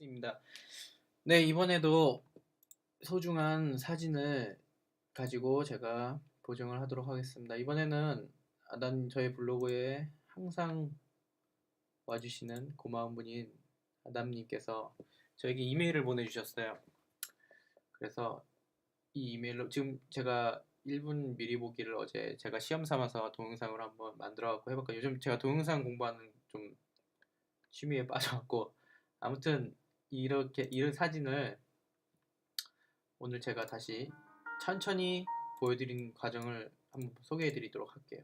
댄스입니다. 네, 이번에도 소중한 사진을 가지고 제가 보정을 하도록 하겠습니다. 이번에는 아, 난 저의 블로그에 항상 와주시는 고마운 분인 아담님께서 저에게 이메일을 보내주셨어요. 그래서 이 이메일로 지금 제가 1분 미리 보기를 어제 제가 시험 삼아서 동영상으로 한번 만들어 갖고 해볼까요? 요즘 제가 동영상 공부하는 좀 취미에 빠져갖고 아무튼 이렇게 이런 사진을 오늘 제가 다시 천천히 보여드린 과정을 한번 소개해 드리도록 할게요.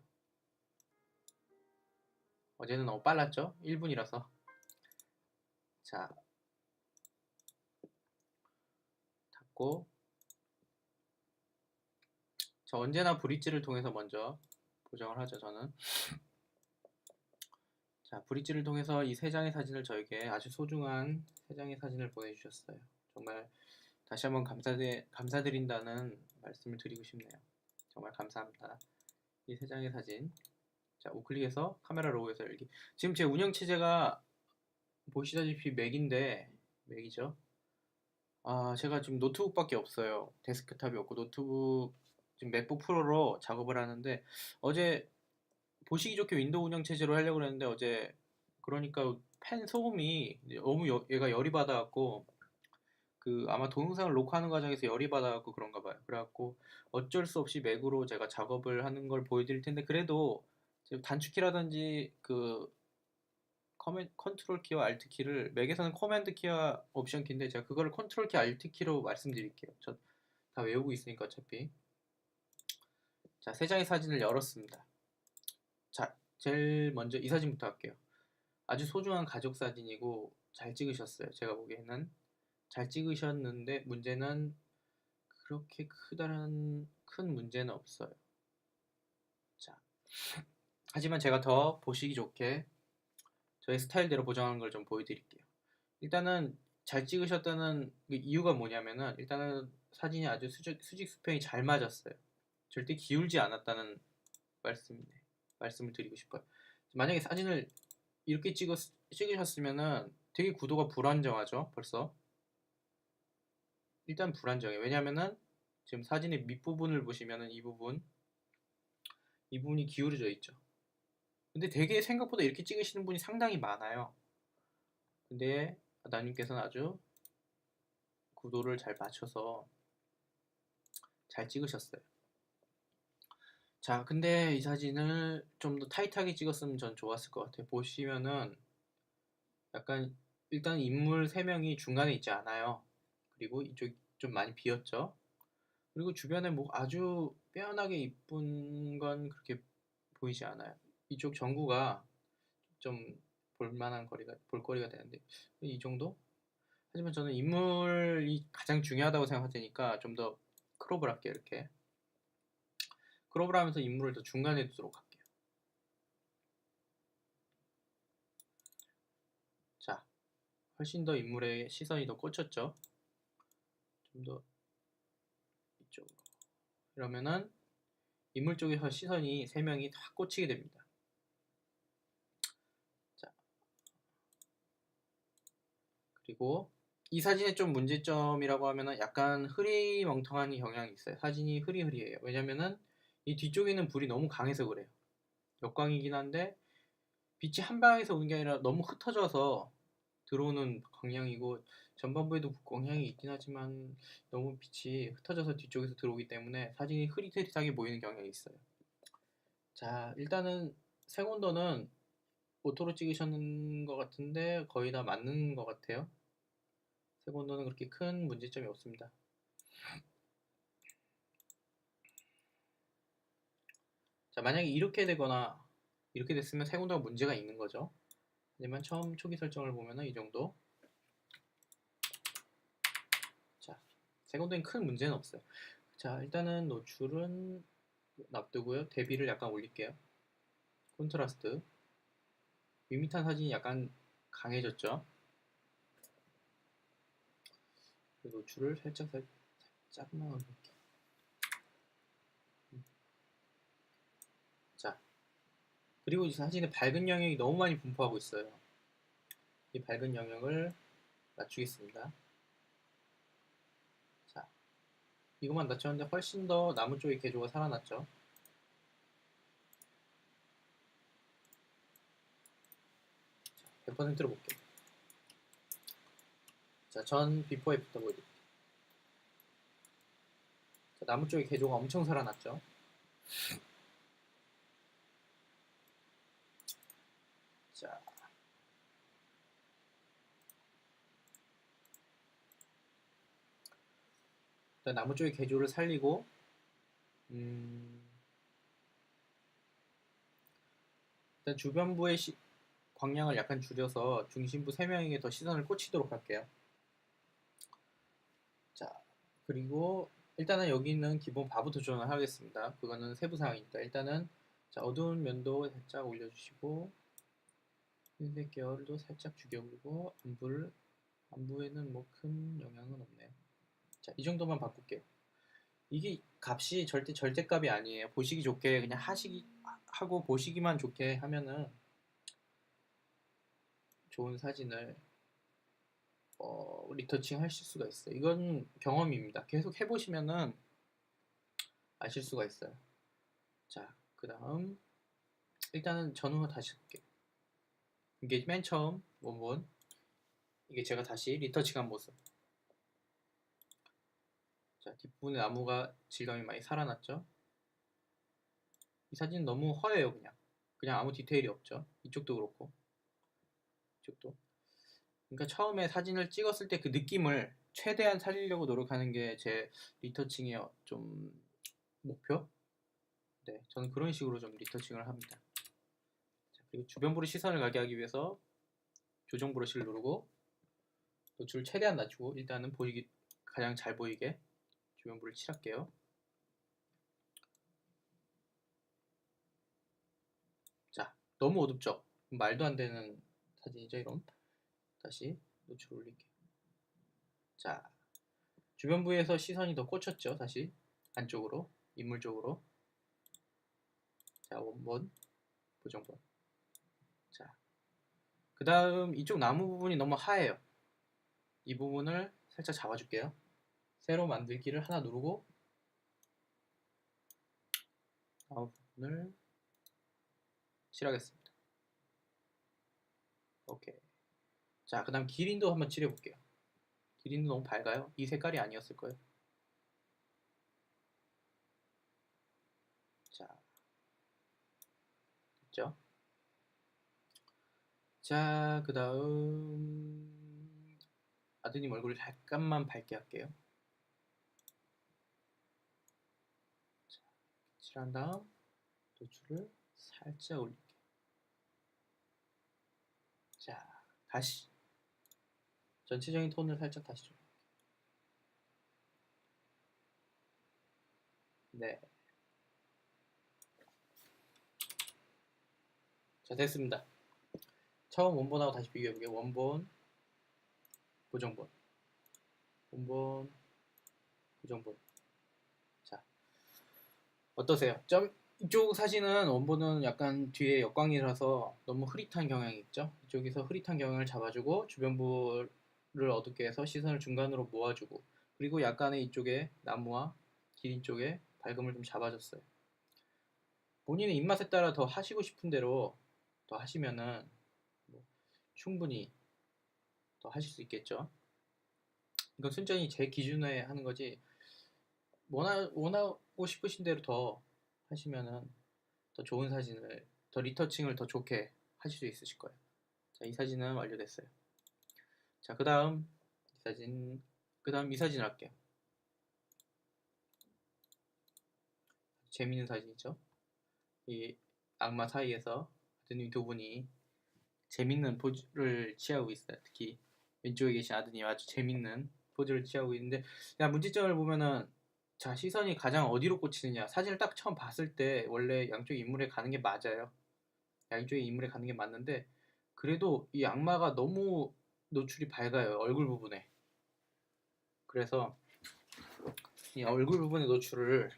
어제는 너무 빨랐죠? 1분이라서 자 닫고 저 언제나 브릿지를 통해서 먼저 보정을 하죠 저는 자 브릿지를 통해서 이 세 장의 사진을 저에게 아주 소중한 세 장의 사진을 보내주셨어요. 정말 다시 한번 감사드, 감사드린다는 말씀을 드리고 싶네요. 정말 감사합니다. 이 세 장의 사진. 자 우클릭해서 카메라 로고에서 열기 지금 제 운영 체제가 보시다시피 맥인데 맥이죠? 아 제가 지금 노트북밖에 없어요. 데스크탑이 없고 노트북 지금 맥북 프로로 작업을 하는데 어제 보시기 좋게 윈도우 운영 체제로 하려고 했는데 어제 그러니까 펜 소음이 너무 여- 얘가 열이 받아갖고 그 아마 동영상을 녹화하는 과정에서 열이 받아갖고 그런가 봐요. 그래갖고 어쩔 수 없이 맥으로 제가 작업을 하는 걸 보여드릴 텐데 그래도 단축키라든지 그 커맨, 컨트롤 키와 알트 키를 맥에서는 커맨드 키와 옵션 키인데 제가 그거를 컨트롤 키 알트 키로 말씀드릴게요. 저 다 외우고 있으니까 어차피 자, 세 장의 사진을 열었습니다. 자, 제일 먼저 이 사진부터 할게요. 아주 소중한 가족 사진이고 잘 찍으셨어요. 제가 보기에는 잘 찍으셨는데 문제는 그렇게 크다는 큰 문제는 없어요. 자, 하지만 제가 더 보시기 좋게 저의 스타일대로 보정하는 걸 좀 보여드릴게요. 일단은 잘 찍으셨다는 그 이유가 뭐냐면은 일단은 사진이 아주 수직, 수평이 잘 맞았어요. 절대 기울지 않았다는 말씀이네. 말씀을 드리고 싶어요. 만약에 사진을 이렇게 찍었, 찍으셨으면은 되게 구도가 불안정하죠, 벌써. 일단 불안정해. 왜냐면은 지금 사진의 밑부분을 보시면은 이 부분, 이 부분이 기울어져 있죠. 근데 되게 생각보다 이렇게 찍으시는 분이 상당히 많아요. 근데 나님께서는 아주 구도를 잘 맞춰서 잘 찍으셨어요. 자, 근데 이 사진을 좀 더 타이트하게 찍었으면 전 좋았을 것 같아요. 보시면은 약간 일단 인물 3명이 중간에 있지 않아요. 그리고 이쪽 좀 많이 비었죠. 그리고 주변에 뭐 아주 빼어나게 이쁜 건 그렇게 보이지 않아요. 이쪽 전구가 좀 볼만한 거리가 볼거리가 되는데 이 정도? 하지만 저는 인물이 가장 중요하다고 생각하니까 좀 더 크롭을 할게요 이렇게 크롭을 하면서 인물을 더 중간에 두도록 할게요 자 훨씬 더 인물의 시선이 더 꽂혔죠 좀 더 이쪽으로 이러면은 인물 쪽에서 시선이 3명이 다 꽂히게 됩니다 자 그리고 이 사진의 좀 문제점이라고 하면은 약간 흐리멍텅한 경향이 있어요. 사진이 흐리흐리해요. 왜냐면은 이 뒤쪽에 있는 불이 너무 강해서 그래요. 역광이긴 한데 빛이 한 방에서 오는 게 아니라 너무 흩어져서 들어오는 광량이고 전반부에도 광량이 있긴 하지만 너무 빛이 흩어져서 뒤쪽에서 들어오기 때문에 사진이 흐릿흐릿하게 보이는 경향이 있어요. 자, 일단은 색온도는 오토로 찍으셨는 것 같은데 거의 다 맞는 것 같아요. 색온도는 그렇게 큰 문제점이 없습니다. 자, 만약에 이렇게 되거나 이렇게 됐으면 색온도가 문제가 있는 거죠. 하지만 처음 초기 설정을 보면은 이 정도. 자, 색온도엔 큰 문제는 없어요. 자, 일단은 노출은 놔두고요. 대비를 약간 올릴게요. 콘트라스트. 밋밋한 사진이 약간 강해졌죠. 노출을 살짝 살 살짝만 올릴게요. 음. 자, 그리고 이 사진의 밝은 영역이 너무 많이 분포하고 있어요. 이 밝은 영역을 낮추겠습니다. 자, 이것만 낮췄는데 훨씬 더 나무 쪽의 개조가 살아났죠. 자, 100%로 볼게요. 자, 전 비포 애프터 보여드릴게요. 자, 나무 쪽의 개조가 엄청 살아났죠. 자, 나무 쪽의 개조를 살리고 음, 일단 주변부의 시- 광량을 약간 줄여서 중심부 3명에게 더 시선을 꽂히도록 할게요. 자, 그리고 일단은 여기 있는 기본 바부터 조정을 하겠습니다. 그거는 세부 사항이니까 일단은 자, 어두운 면도 살짝 올려주시고 흰색 계열도 살짝 죽여보고 안부를 안부에는 뭐 큰 영향은 없네요. 자, 이 정도만 바꿀게요. 이게 값이 절대 절대값이 아니에요. 보시기 좋게 그냥 하시기 하고 보시기만 좋게 하면은 좋은 사진을 어, 리터칭 하실 수가 있어요. 이건 경험입니다. 계속 해보시면은 아실 수가 있어요. 자, 그 다음 일단은 전후 다시 볼게요. 이게 맨 처음 원본 이게 제가 다시 리터칭한 모습. 자, 뒷부분에 나무가 질감이 많이 살아났죠. 이 사진 너무 허해요, 그냥. 그냥 아무 디테일이 없죠. 이쪽도 그렇고. 이쪽도. 그러니까 처음에 사진을 찍었을 때 그 느낌을 최대한 살리려고 노력하는 게 제 리터칭의 어- 좀 목표? 네, 저는 그런 식으로 좀 리터칭을 합니다. 자, 그리고 주변 부로 시선을 가게 하기 위해서 조정 브러쉬를 누르고 노출을 최대한 낮추고 일단은 보이기 가장 잘 보이게 주변부를 칠할게요. 자, 너무 어둡죠? 말도 안 되는 사진이죠, 이런. 다시 노출 올릴게요. 자, 주변부에서 시선이 더 꽂혔죠, 다시 안쪽으로, 인물 쪽으로. 자, 원본, 보정본. 자, 그 다음 이쪽 나무 부분이 너무 하얘요. 이 부분을 살짝 잡아줄게요. 새로 만들기를 하나 누르고 부분을 칠하겠습니다. 오케이. 자, 그 다음 기린도 한번 칠해볼게요. 기린도 너무 밝아요. 이 색깔이 아니었을 거예요. 자, 됐죠? 자, 그 다음 아드님 얼굴을 잠깐만 밝게 할게요. 칠한 다음 노출을 살짝 올릴게요. 자, 다시 전체적인 톤을 살짝 다시 좀. 네. 자, 됐습니다. 처음 원본하고 다시 비교해볼게요. 원본, 보정본, 원본, 보정본. 자, 어떠세요? 점, 이쪽 사진은 원본은 약간 뒤에 역광이라서 너무 흐릿한 경향이 있죠. 이쪽에서 흐릿한 경향을 잡아주고 주변부를 어둡게 해서 시선을 중간으로 모아주고 그리고 약간의 이쪽에 나무와 기린 쪽에 밝음을 좀 잡아줬어요. 본인의 입맛에 따라 더 하시고 싶은 대로 더 하시면은 뭐 충분히 더 하실 수 있겠죠. 이건 순전히 제 기준에 하는 거지 원하, 원하고 싶으신 대로 더 하시면은 더 좋은 사진을 더 리터칭을 더 좋게 하실 수 있으실 거예요. 자, 이 사진은 완료됐어요. 자, 그 다음 이 사진, 그 다음 이 사진을 할게요. 재밌는 사진이죠. 이 악마 사이에서 아드님 두 분이 재밌는 포즈를 취하고 있어요. 특히 왼쪽에 계신 아드님 아주 재밌는 포즈를 취하고 있는데, 야 문제점을 보면은 자 시선이 가장 어디로 꽂히느냐. 사진을 딱 처음 봤을 때 원래 양쪽 인물에 가는 게 맞아요. 양쪽의 인물에 가는 게 맞는데 그래도 이 악마가 너무 노출이 밝아요 얼굴 부분에. 그래서 이 얼굴 부분의 노출을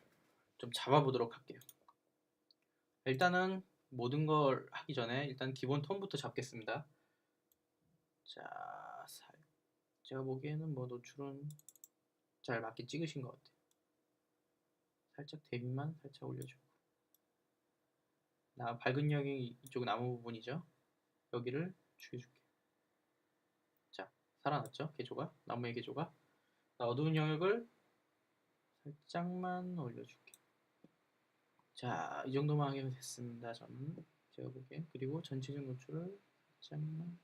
좀 잡아보도록 할게요. 일단은 모든 걸 하기 전에 일단 기본 톤부터 잡겠습니다. 자 제가 보기에는 뭐 노출은 잘 맞게 찍으신 것 같아요. 살짝 대비만 살짝 올려주고 나 밝은 영이 이쪽 나무 부분이죠. 여기를 죽여줄게요. 자, 살아났죠? 개조가 나무의 개조가 자, 어두운 영역을 살짝만 올려줄게요. 자, 이 정도만 하면 됐습니다. 저는 제가 보기엔 그리고 전체적 노출을 살짝만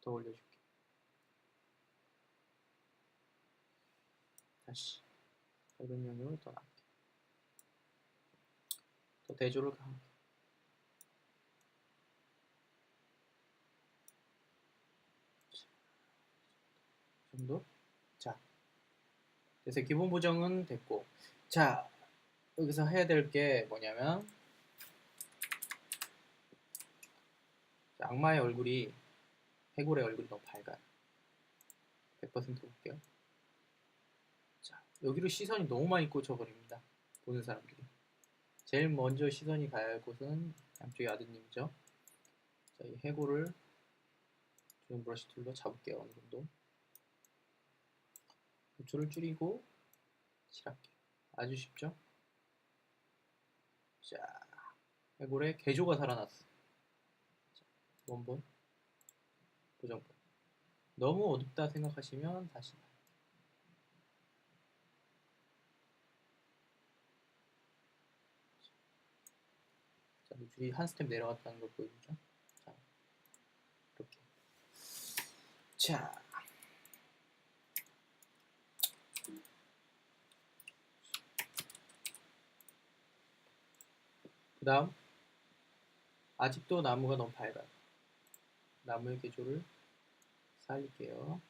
더 올려줄게요. 다시 밝은 영역을 더 낮게 더 대조를 강하게 이 정도 자. 그래서 기본 보정은 됐고. 자 여기서 해야 될 게 뭐냐면 자, 악마의 얼굴이 해골의 얼굴이 너무 밝아요. 100% 볼게요. 자 여기로 시선이 너무 많이 꽂혀버립니다. 보는 사람들이. 제일 먼저 시선이 가야 할 곳은 양쪽의 아드님이죠. 자, 이 해골을 좀 브러쉬 툴로 잡을게요 어느 정도. 노출을 줄이고 칠할게요. 아주 쉽죠? 자 해골의 개조가 살아났어. 자, 원본 보정본. 너무 어둡다 생각하시면 다시 노출이 한 스텝 내려갔다는 걸 보여주죠. 자, 이렇게. 자. 그 다음, 아직도 나무가 너무 밝아요. 나무의 개조를 살릴게요.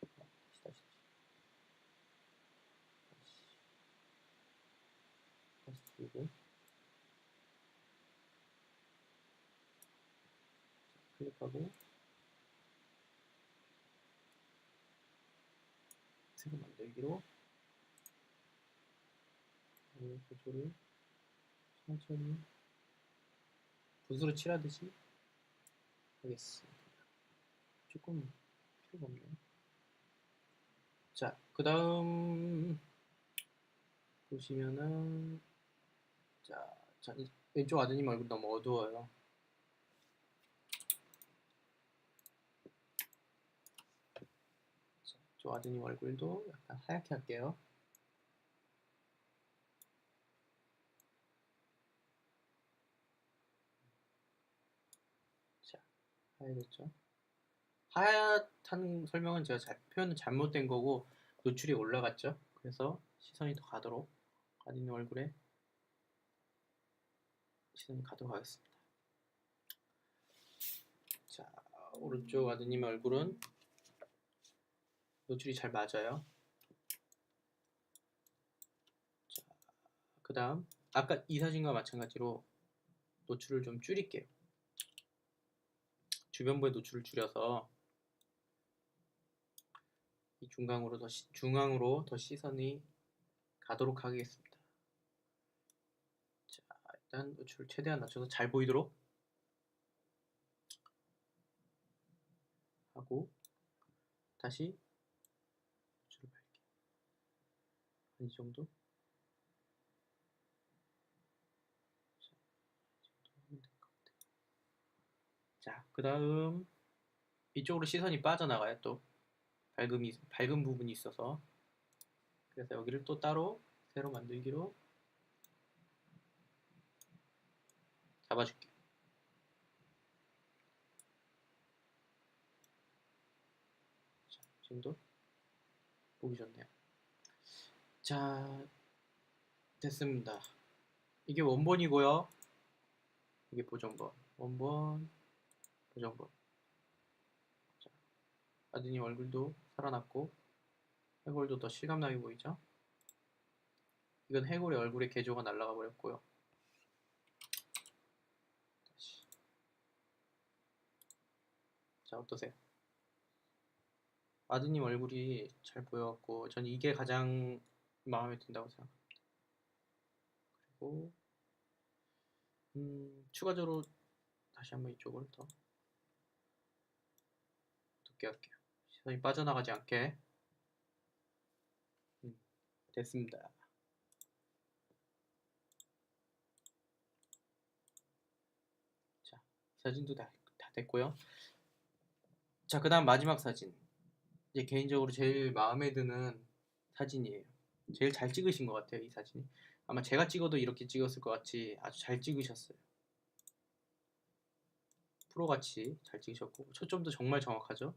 다시, 다시, 다시. 들고 클릭하고 새로 만들기로 이 구조를 천천히 붓으로 칠하듯이 하겠습니다. 조금 필요가 없네요. 자, 그 다음 보시면은 자, 자 이- 왼쪽 아드님 얼굴 너무 어두워요. 자, 저 아드님 얼굴도 약간 하얗게 할게요. 자, 하얘졌죠? 하얗다는 설명은 제가 잘, 표현은 잘못된 거고 노출이 올라갔죠? 그래서 시선이 더 가도록 아드님 얼굴에 시선이 가도록 하겠습니다. 자, 오른쪽 아드님 얼굴은 노출이 잘 맞아요. 자, 그 다음 아까 이 사진과 마찬가지로 노출을 좀 줄일게요. 주변부의 노출을 줄여서 이 중앙으로 더 시, 중앙으로 더 시선이 가도록 하겠습니다. 자, 일단 노출을 최대한 낮춰서 잘 보이도록 하고 다시 노출을 밝게 자, 이 정도. 자, 그 다음 이쪽으로 시선이 빠져나가요 또. 밝음이 밝은 부분이 있어서. 그래서 여기를 또 따로 새로 만들기로 잡아줄게요. 자, 지금도 보기 좋네요. 자, 됐습니다. 이게 원본이고요. 이게 보정본. 원본, 보정본. 자, 아드님 얼굴도 살아났고 해골도 더 실감나게 보이죠? 이건 해골의 얼굴에 개조가 날아가 버렸고요. 다시. 자 어떠세요? 아드님 얼굴이 잘 보여갖고 전 이게 가장 마음에 든다고 생각합니다. 그리고 음, 추가적으로 다시 한번 이쪽을 더 어둡게 할게요. 시선이 빠져나가지 않게. 음, 됐습니다. 자, 사진도 다, 다 됐고요. 자, 그 다음 마지막 사진. 이제 개인적으로 제일 마음에 드는 사진이에요. 제일 잘 찍으신 것 같아요, 이 사진이. 아마 제가 찍어도 이렇게 찍었을 것 같이 아주 잘 찍으셨어요. 프로같이 잘 찍으셨고 초점도 정말 정확하죠.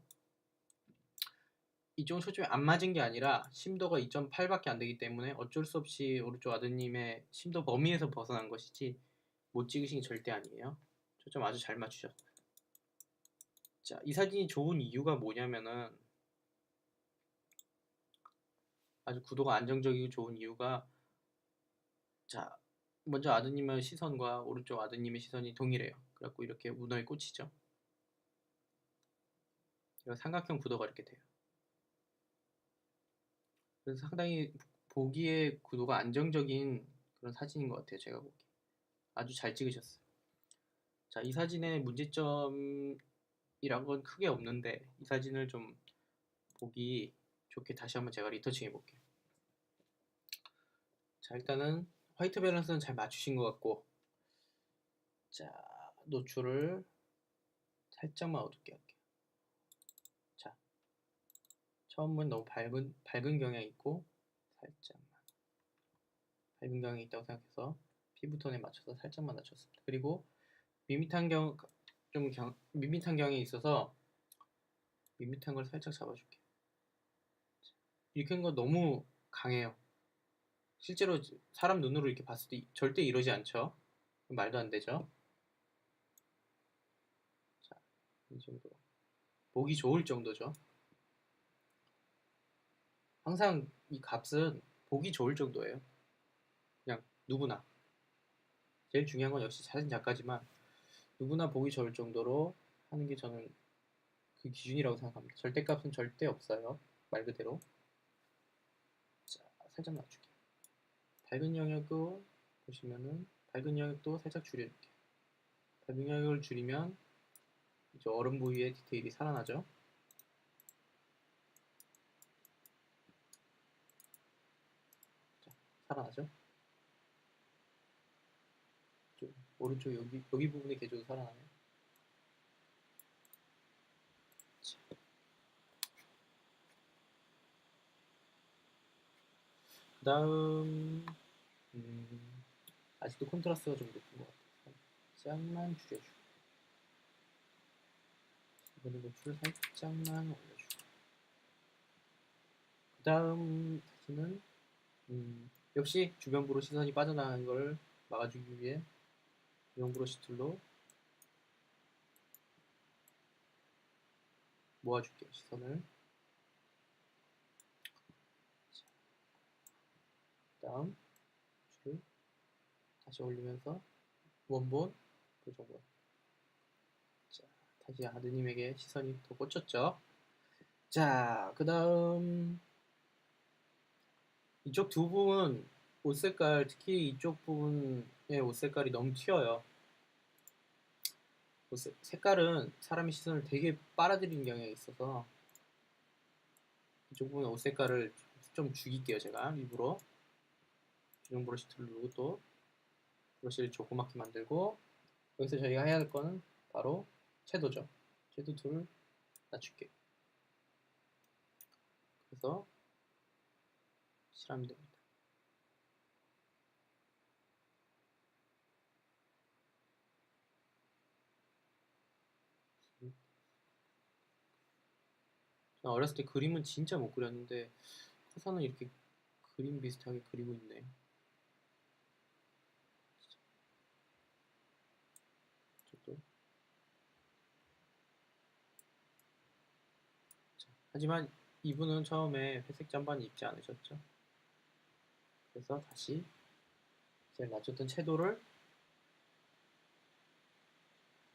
이쪽은 초점이 안 맞은 게 아니라 심도가 2.8밖에 안 되기 때문에 어쩔 수 없이 오른쪽 아드님의 심도 범위에서 벗어난 것이지 못 찍으신 게 절대 아니에요. 초점 아주 잘 맞추셨어요. 자, 이 사진이 좋은 이유가 뭐냐면은 아주 구도가 안정적이고 좋은 이유가 자, 먼저 아드님의 시선과 오른쪽 아드님의 시선이 동일해요. 그래갖고 이렇게 문어에 꽂히죠. 삼각형 구도가 이렇게 돼요. 그래서 상당히 보기에 구도가 안정적인 그런 사진인 것 같아요. 제가 보기. 아주 잘 찍으셨어요. 자, 이 사진의 문제점 이란 건 크게 없는데 이 사진을 좀 보기 좋게 다시 한번 제가 리터칭 해 볼게요. 자, 일단은 화이트 밸런스는 잘 맞추신 것 같고 자, 노출을 살짝만 어둡게 할게요. 자, 처음은 너무 밝은, 밝은 경향이 있고 살짝만 밝은 경향이 있다고 생각해서 피부톤에 맞춰서 살짝만 낮췄습니다. 그리고 밋밋한 경, 좀 경, 밋밋한 경향이 있어서 밋밋한 걸 살짝 잡아줄게요. 이렇게 한거 너무 강해요. 실제로 사람 눈으로 이렇게 봤을 때 절대 이러지 않죠. 말도 안 되죠. 자, 이 정도. 보기 좋을 정도죠. 항상 이 값은 보기 좋을 정도예요. 그냥 누구나. 제일 중요한 건 역시 사진 작가지만 누구나 보기 좋을 정도로 하는 게 저는 그 기준이라고 생각합니다. 절대값은 절대 없어요. 말 그대로. 자, 살짝 낮출게요. 밝은 영역도 보시면은 밝은 영역도 살짝 줄여줄게요. 밝은 영역을 줄이면 이제 얼음 부위의 디테일이 살아나죠. 자, 살아나죠. 좀 오른쪽 여기 여기 부분의 개조도 살아나네요. 그 다음 음, 아직도 컨트라스트가 좀 높은 것 같아요. 살짝만 줄여주고 이번에 노출을 살짝만 올려주고 그 다음 사진은 음, 역시 주변부로 시선이 빠져나가는 걸 막아주기 위해 브러쉬 툴로 모아줄게요 시선을. 다음 줄을 다시 올리면서 원본 고정본 자 다시 아드님에게 시선이 더 꽂혔죠? 자그 다음 이쪽 두 부분 옷 색깔 특히 이쪽 부분의 옷 색깔이 너무 튀어요 옷 색, 색깔은 사람의 시선을 되게 빨아들이는 경향이 있어서 이쪽 부분의 옷 색깔을 좀 죽일게요 제가 일부러 주용 브러쉬 툴 누르고 또 브러쉬를 조그맣게 만들고 여기서 저희가 해야 할 거는 바로 섀도죠. 섀도 툴을 낮출게요. 그래서 칠하면 됩니다. 어렸을 때 그림은 진짜 못 그렸는데 커서는 이렇게 그림 비슷하게 그리고. 자, 하지만 이분은 처음에 회색 잠바는 입지 않으셨죠? 그래서 다시 제가 낮췄던 채도를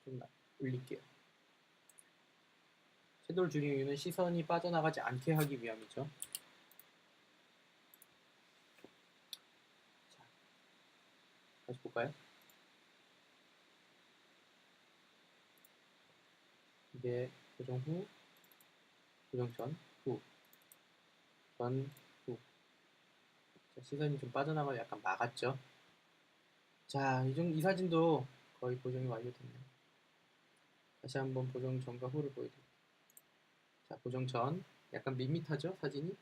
좀 올릴게요. 채도를 줄이는 이유는 시선이 빠져나가지 않게 하기 위함이죠. 다시 볼까요? 이게 고정 후 보정 전, 후, 전, 후. 자, 시선이 좀 빠져나가 약간 막았죠. 자, 이, 정, 이 사진도 거의 보정이 완료됐네요. 다시 한번 보정 전과 후를 보여드릴게요. 자, 보정 전, 약간 밋밋하죠, 사진이?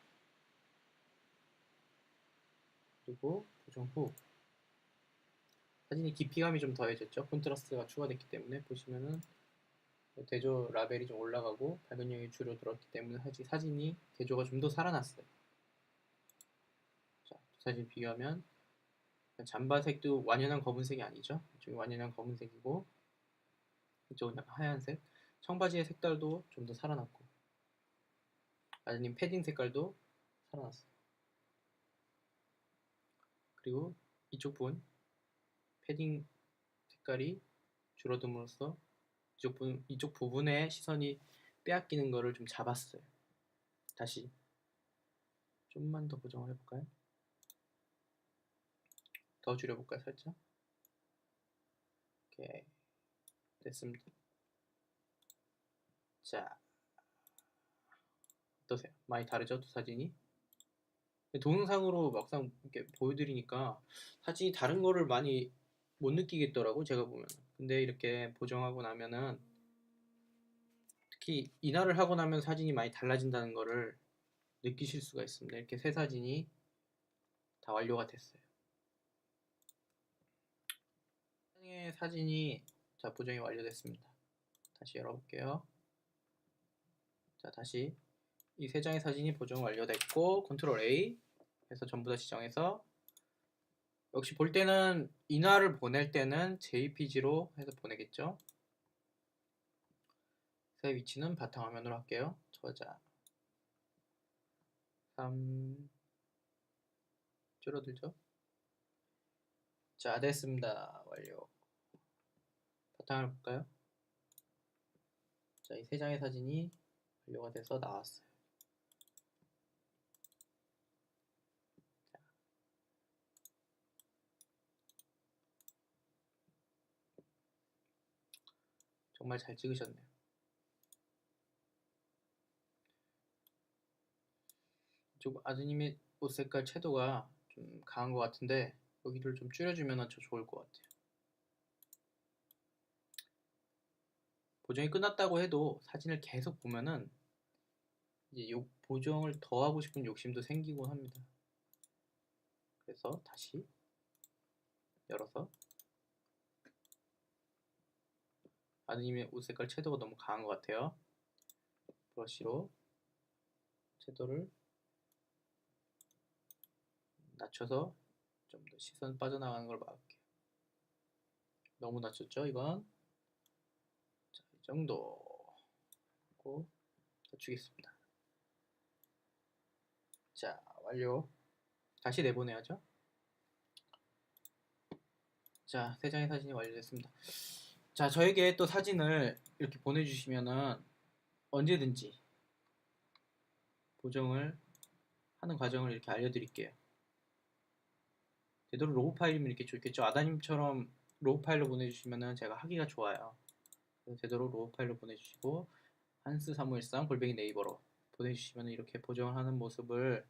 그리고 보정 후. 사진이 깊이감이 좀 더해졌죠. 콘트라스트가 추가됐기 때문에 보시면은 대조 라벨이 좀 올라가고 발견량이 줄어들었기 때문에 사진, 사진이 대조가 좀 더 살아났어요. 자, 두 사진 비교하면 잠바색도 완연한 검은색이 아니죠. 이쪽이 완연한 검은색이고 이쪽은 약간 하얀색. 청바지의 색깔도 좀 더 살아났고 아드님 패딩 색깔도 살아났어요. 그리고 이쪽 부분 패딩 색깔이 줄어듦으로써 이쪽 부분, 이쪽 부분에 시선이 빼앗기는 거를 좀 잡았어요. 다시 좀만 더 보정을 해볼까요? 더 줄여볼까요, 살짝? 오케이, 됐습니다. 자, 어떠세요? 많이 다르죠, 두 사진이? 동영상으로 막상 이렇게 보여드리니까 사진이 다른 거를 많이 못 느끼겠더라고 제가 보면 근데 이렇게 보정하고 나면은 특히 인화를 하고 나면 사진이 많이 달라진다는 거를 느끼실 수가 있습니다. 이렇게 새 사진이 다 완료가 됐어요. 의 사진이 자 보정이 완료됐습니다. 다시 열어볼게요. 자 다시 이 세 장의 사진이 보정 완료됐고 컨트롤 A 해서 전부 다 지정해서 역시 볼 때는 인화를 보낼 때는 JPG로 해서 보내겠죠. 새 위치는 바탕화면으로 할게요. 저자 3 줄어들죠. 자 됐습니다. 완료. 바탕을 볼까요? 자 이 세 장의 사진이 완료가 돼서 나왔어요. 정말 잘 찍으셨네요. 이쪽 아드님의 옷 색깔 채도가 좀 강한 것 같은데 여기를 좀 줄여주면 더 좋을 것 같아요. 보정이 끝났다고 해도 사진을 계속 보면은 이제 요 보정을 더 하고 싶은 욕심도 생기곤 합니다. 그래서 다시 열어서 아드님의 옷 색깔 채도가 너무 강한 것 같아요. 브러쉬로 채도를 낮춰서 좀 더 시선 빠져나가는 걸 막을게요. 너무 낮췄죠, 이건? 자, 이 정도 하고 낮추겠습니다. 자, 완료. 다시 내보내야죠. 자, 세 장의 사진이 완료됐습니다. 자, 저에게 또 사진을 이렇게 보내주시면은 언제든지 보정을 하는 과정을 이렇게 알려드릴게요. 되도록 로우 파일이면 이렇게 좋겠죠. 아다님처럼 로우 파일로 보내주시면은 제가 하기가 좋아요. 되도록 로우 파일로 보내주시고 한스 353 골뱅이 네이버로 보내주시면 이렇게 보정을 하는 모습을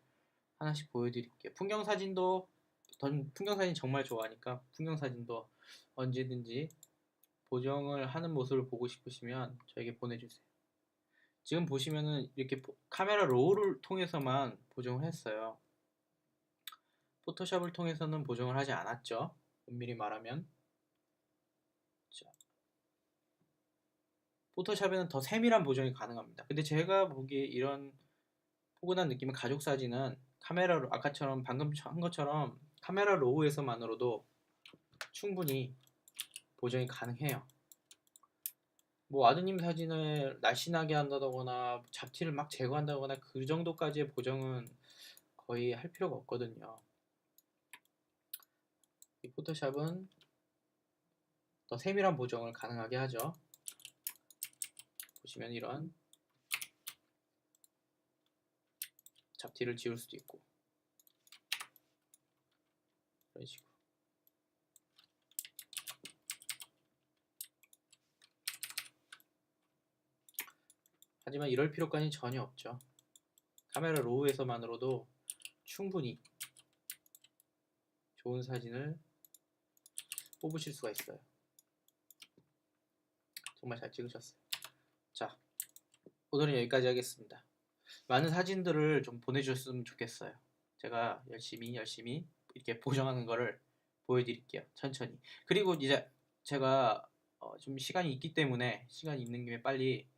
하나씩 보여드릴게요. 풍경 사진도 전 풍경 사진 정말 좋아하니까 풍경 사진도 언제든지 보정을 하는 모습을 보고 싶으시면 저에게 보내주세요. 지금 보시면은 이렇게 카메라 로우를 통해서만 보정을 했어요. 포토샵을 통해서는 보정을 하지 않았죠. 엄밀히 말하면. 자, 포토샵에는 더 세밀한 보정이 가능합니다. 근데 제가 보기에 이런 포근한 느낌의 가족 사진은 카메라로 아까처럼 방금 한 것처럼 카메라 로우에서만으로도 충분히 보정이 가능해요. 뭐 아드님 사진을 날씬하게 한다거나 잡티를 막 제거한다거나 그 정도까지의 보정은 거의 할 필요가 없거든요. 이 포토샵은 더 세밀한 보정을 가능하게 하죠. 보시면 이런 잡티를 지울 수도 있고 이런 식으로 하지만 이럴 필요까지는 전혀 없죠. 카메라 로우에서만으로도 충분히 좋은 사진을 뽑으실 수가 있어요. 정말 잘 찍으셨어요. 자, 오늘은 여기까지 하겠습니다. 많은 사진들을 좀 보내주셨으면 좋겠어요. 제가 열심히 열심히 이렇게 보정하는 거를 보여드릴게요. 천천히. 그리고 이제 제가 어, 좀 시간이 있기 때문에 시간이 있는 김에 빨리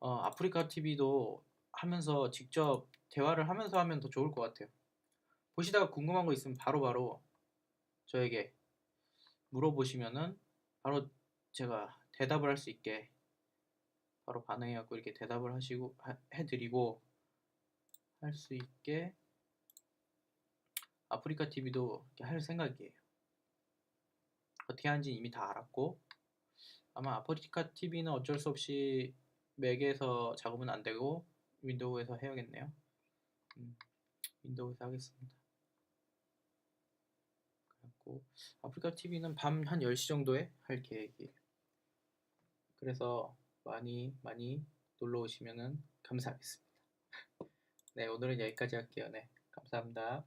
어, 아프리카 TV도 하면서 직접 대화를 하면서 하면 더 좋을 것 같아요. 보시다가 궁금한 거 있으면 바로 바로 저에게 물어보시면은 바로 제가 대답을 할 수 있게 바로 반응해갖고 이렇게 대답을 하시고 하- 해드리고 할 수 있게 아프리카 TV도 할 생각이에요. 어떻게 하는지 이미 다 알았고 아마 아프리카 TV는 어쩔 수 없이 맥에서 작업은 안 되고 윈도우에서 해야겠네요. 음, 윈도우에서 하겠습니다. 그래갖고 아프리카 TV는 밤 한 10시 정도에 할 계획이에요. 그래서 많이 많이 놀러 오시면은 감사하겠습니다. 네, 오늘은 여기까지 할게요. 네, 감사합니다.